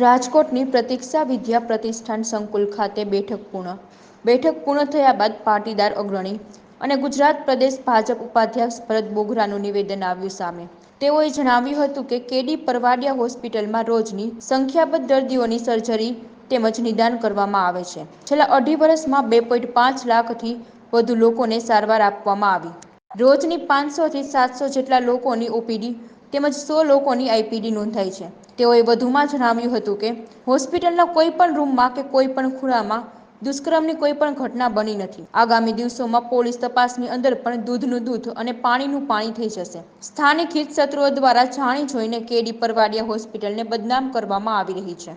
રાજકોટની પ્રતિક્ષા વિદ્યા પ્રતિષ્ઠાન સંકુલ ખાતે બેઠક પૂર્ણ. બેઠક પૂર્ણ થયા બાદ પાટીદાર અગ્રણી અને ગુજરાત પ્રદેશ ભાજપ ઉપાધ્યક્ષ ભરત બોગરાનું નિવેદન આવ્યું સામે. તેઓએ જણાવ્યું હતું કે કેડી પરવાડિયા હોસ્પિટલમાં રોજની સંખ્યાબંધ દર્દીઓની સર્જરી તેમજ નિદાન કરવામાં આવે છે. છેલ્લા અઢી વર્ષમાં બે પોઈન્ટ પાંચ લાખથી વધુ લોકોને સારવાર આપવામાં આવી. રોજની પાંચસોથી સાતસો જેટલા લોકોની ઓપીડી તેમજ સો લોકોની આઈપીડી નોંધાઈ છે. તેઓએ વધુમાં જણાવ્યું હતું કે, હોસ્પિટલના કોઈ પણ રૂમમાં કે કોઈ પણ ખૂણામાં દુષ્કર્મની કોઈ પણ ઘટના બની નથી. આગામી દિવસોમાં પોલીસ તપાસની અંદર પણ દૂધનું દૂધ અને પાણીનું પાણી થઈ જશે. સ્થાનિક હિત શત્રુઓ દ્વારા જાણી જોઈને કેડી પરવાડિયા હોસ્પિટલને બદનામ કરવામાં આવી રહી છે.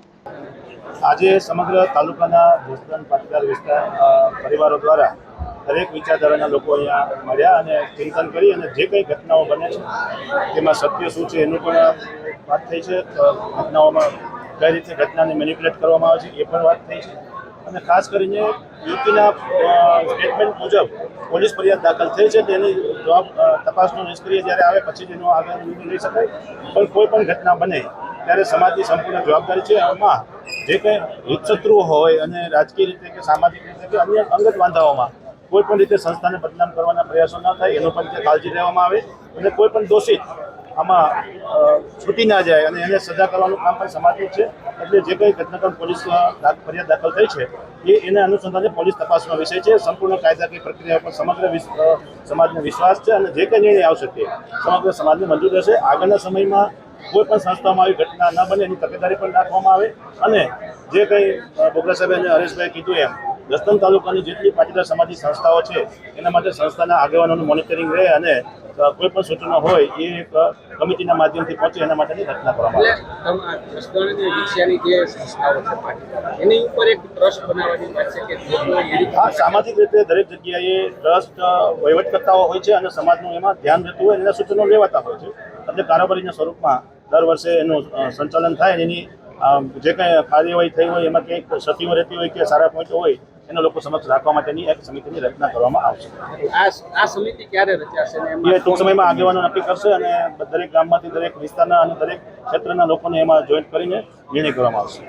આજે સમગ્ર તાલુકાના પરિવારો દ્વારા દરેક વિચારધારાના લોકો અહીંયા મળ્યા અને ચિંતન કરી અને જે કંઈ ઘટનાઓ બને છે, તેમાં સત્ય શું છે એનું પણ વાત થઈ છે. ઘટનાઓમાં કઈ રીતે ઘટનાને મેનિપ્યુલેટ કરવામાં આવે છે એ પણ વાત થઈ છે. અને ખાસ કરીને યુપીના સ્ટેટમેન્ટ મુજબ પોલીસ ફરિયાદ દાખલ થઈ છે, તેની જવાબ તપાસનો નિષ્ક્રિય જ્યારે આવે પછી તેનો આગળ નિર્ણય લઈ શકાય. પણ કોઈ પણ ઘટના બને ત્યારે સમાજની સંપૂર્ણ જવાબદારી છે. આમાં જે કંઈ હિતશત્રુઓ હોય અને રાજકીય રીતે કે સામાજિક રીતે કે અન્ય અંગત વાંધાઓમાં કોઈ પણ રીતે સંસ્થાને બદનામ કરવાના પ્રયાસો ન થાય, એનો પણ કાળજી લેવામાં આવે અને કોઈ પણ દોષિત આમાં છૂટી ના જાય અને એને સજા કરવાનું કામ પણ સમાજનું છે. એટલે જે કંઈ ઘટનાક્રમ પોલીસ દાખ- ફરિયાદ દાખલ થઈ છે, એ એના અનુસંધાને પોલીસ તપાસનો વિષય છે. સંપૂર્ણ કાયદાકીય પ્રક્રિયા પર સમગ્ર સમાજને વિશ્વાસ છે અને જે કંઈ નિર્ણય આવશે તે સમગ્ર સમાજને મંજૂર રહેશે આગળના સમયમાં કોઈ પણ સંસ્થામાં આવી ઘટના ન બને એની તકેદારી પણ રાખવામાં આવે અને જે કંઈ બોગરા સાહેબે અને હરેશભાઈ કીધું એમ જસદણ તાલુકાની જેટલી પાટીદાર સમાજની સંસ્થાઓ છે એના માટે સંસ્થાના આગેવાનોનું મોનિટરિંગ રહે અને કોઈ પણ સૂચનો હોય એ એક કમિટીના માધ્યમથી પહોંચે એના માટેની રચના કરવામાં આવે હા સામાજિક રીતે દરેક જગ્યાએ ટ્રસ્ટ વહીવટકર્તાઓ હોય છે અને સમાજનું એમાં ધ્યાન રહેતું હોય એના સૂચનો લેવાતા હોય છે. એટલે કારોબારીના સ્વરૂપમાં દર વર્ષે એનું સંચાલન થાય અને એની જે કંઈ કાર્યવાહી થઈ હોય એમાં કંઈક ક્ષતિઓ રહેતી હોય કે સારા પોઈન્ટ હોય એના લોકો સમક્ષ રાખવા માટેની એક સમિતિની રચના કરવામાં આવશે. આ સમિતિ ક્યારે રચાશે એ ટૂંક સમયમાં આગેવાનો નક્કી કરશે અને દરેક ગામમાંથી દરેક વિસ્તારના અને દરેક ક્ષેત્રના લોકોને એમાં જોઈન્ટ કરીને નિર્ણય કરવામાં આવશે.